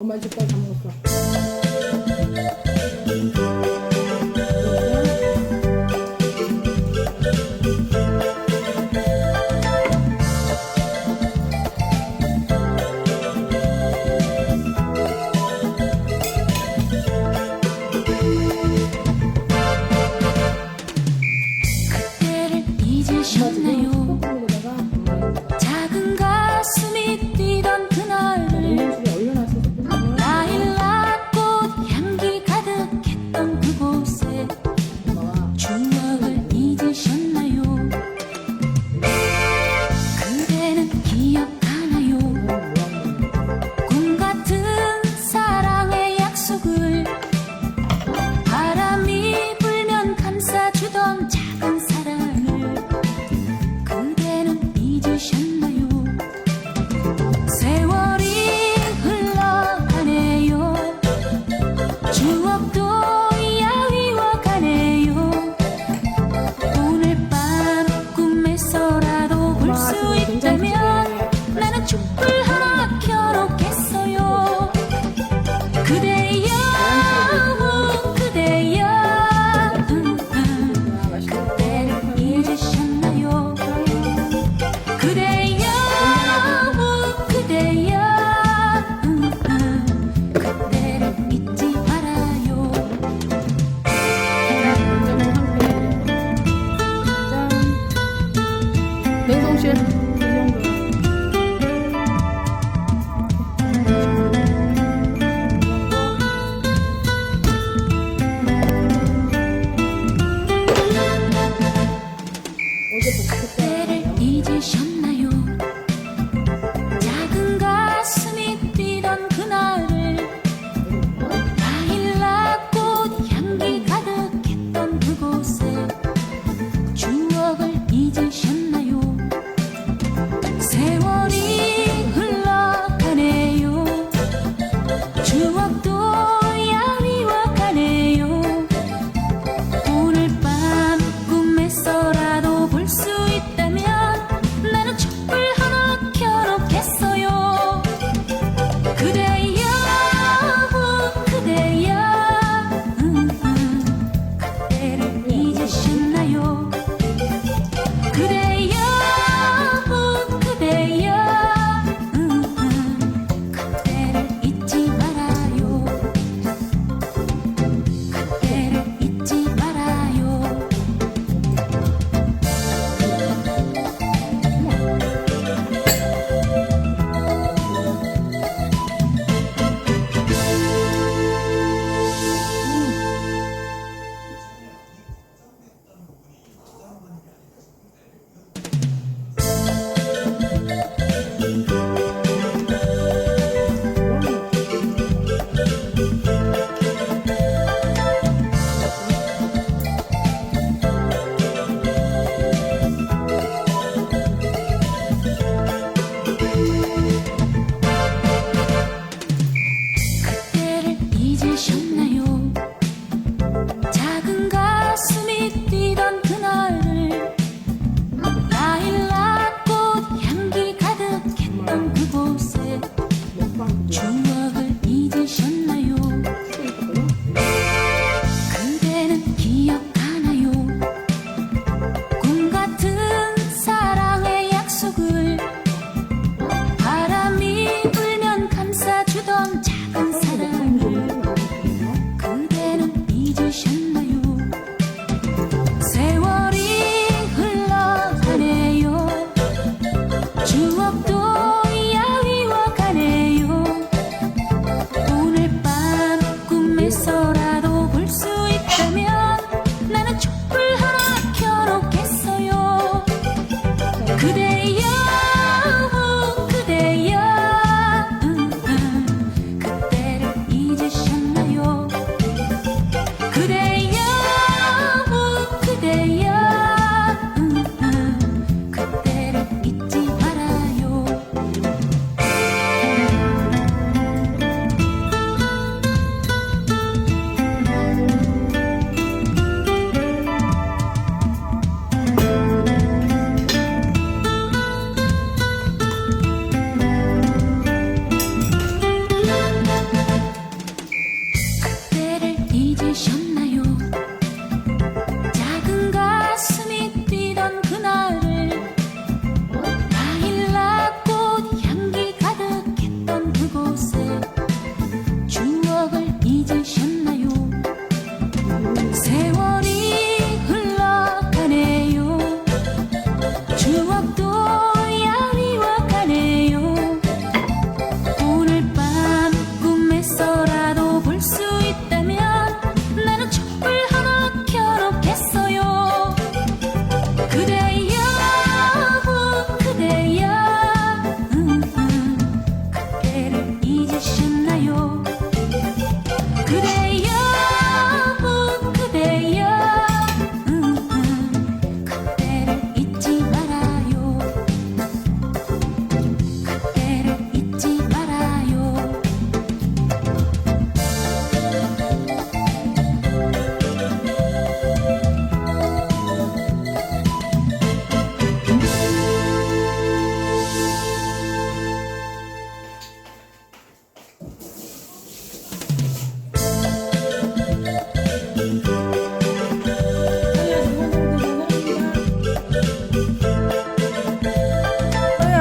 엄마 젓갈 удачи!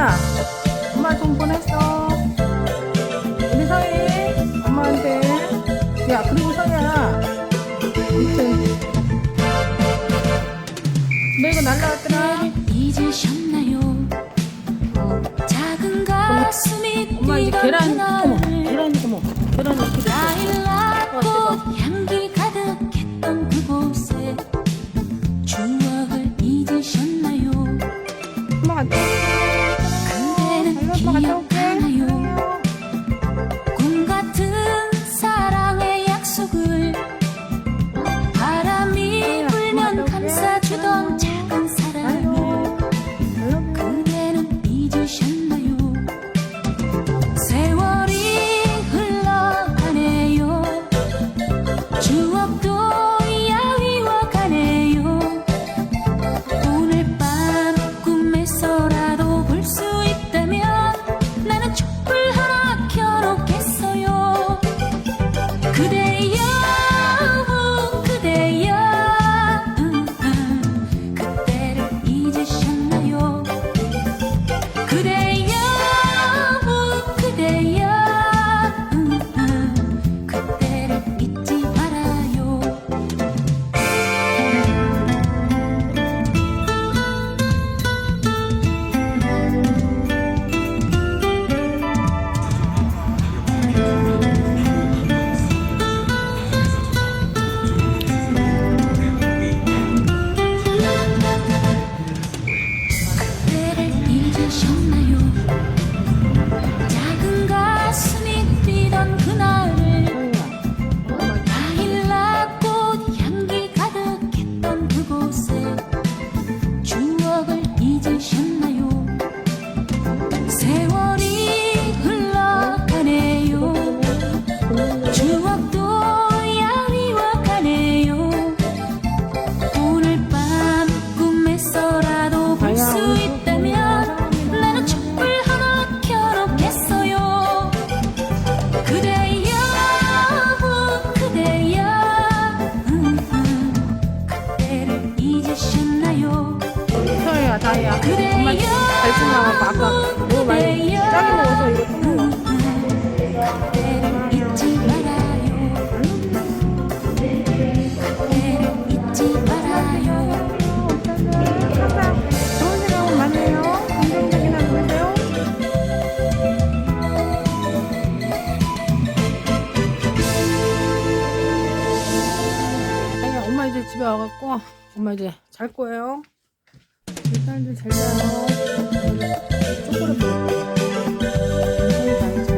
야, 엄마 돈 보냈어. 우리 서인 엄마한테. 야 그리고 서인아 아무튼 너 이거 날라왔더라. 잊으셨나요? 작은 가슴이 엄마 이제 계란 짜야 짜야 엄마 갈증 나와서 아까 너무 많이 짜게 먹어서 이거 더 집에 와갖고 엄마 이제 잘 거예요. 사람들 잘 자요. 초콜릿 먹을까? 많이 자.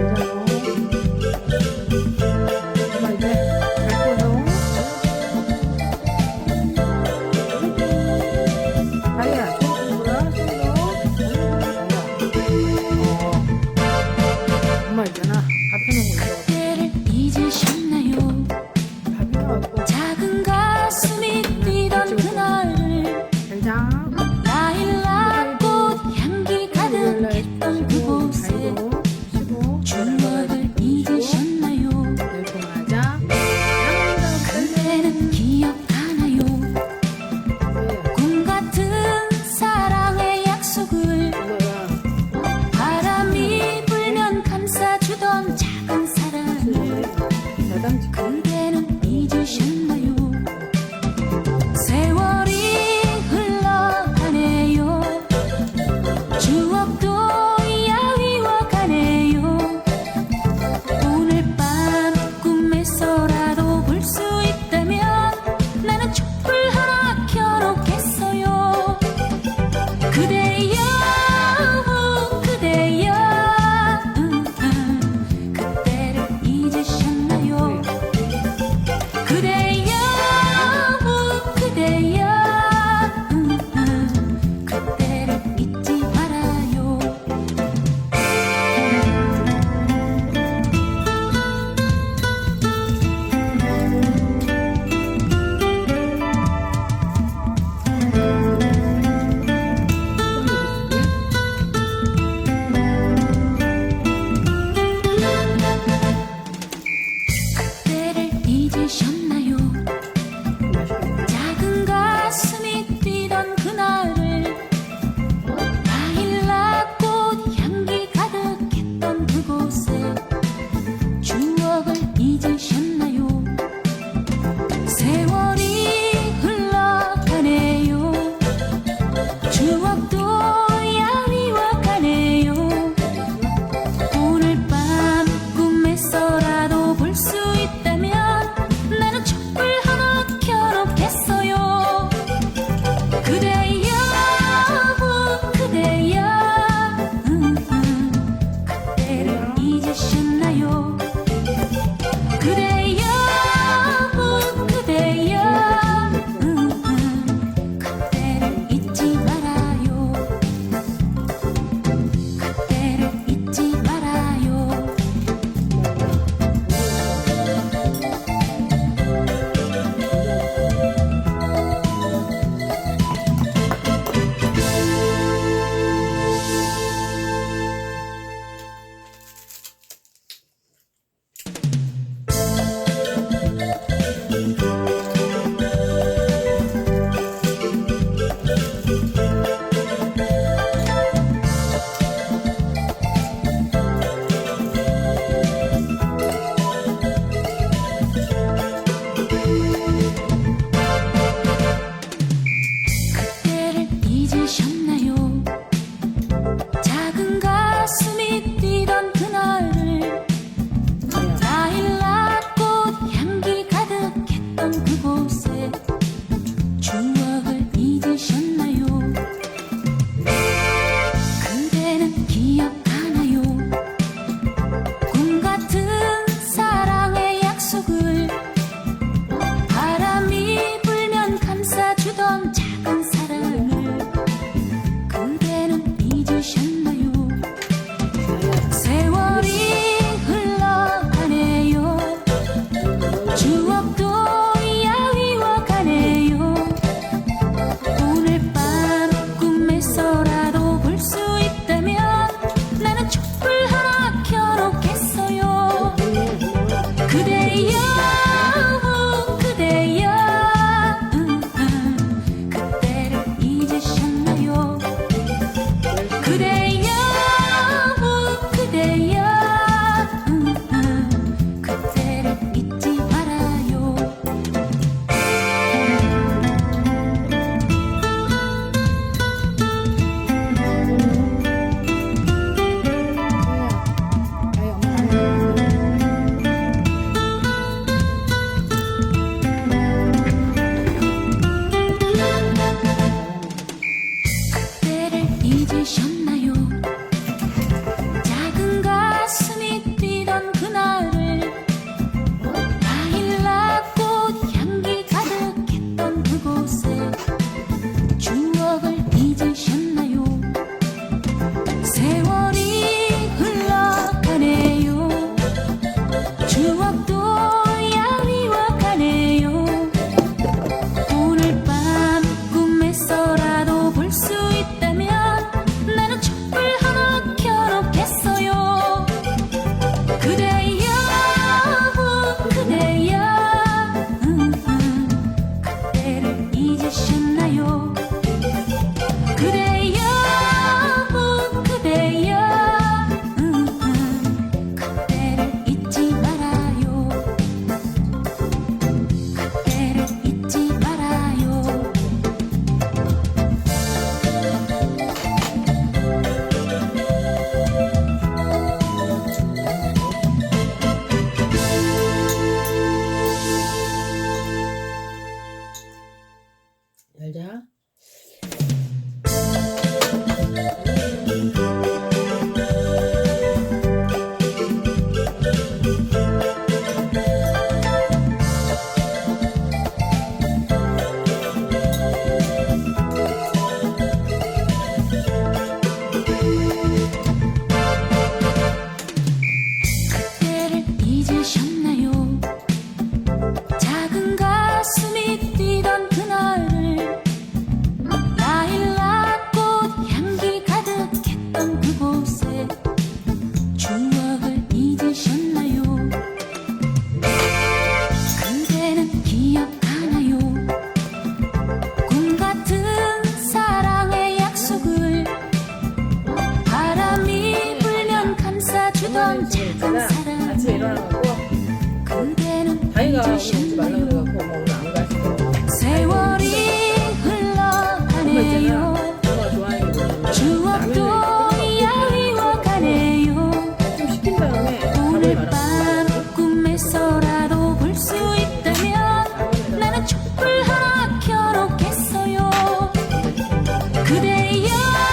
그대여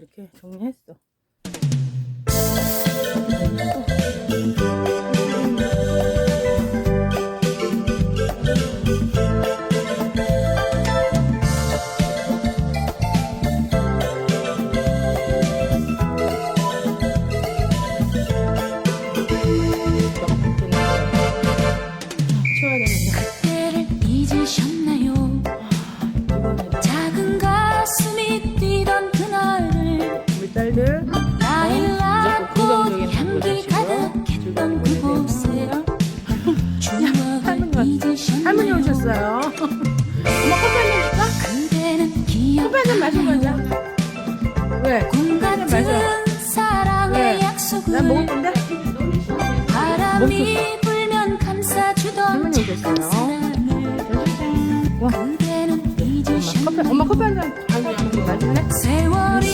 이렇게 정리했어. 네. 그냥 마셔. 사랑의 네. 약속을 난 먹었는데? 바람이 불면 감싸주던 착한 사랑 그대는 잊으셨나요? 커피, 엄마 커피 한 잔. 아니, 아니, 마시네. 세월이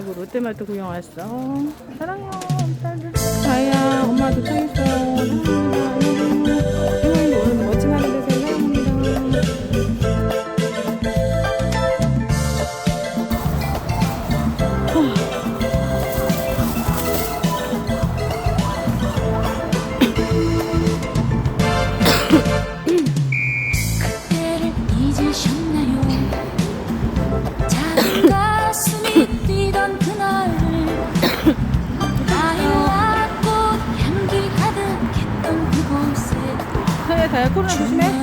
마지막으로 롯데마트 구경 왔어. 사랑해요, 딸들. 자야, 엄마 도착했어요. 사랑해요. Görüşmek.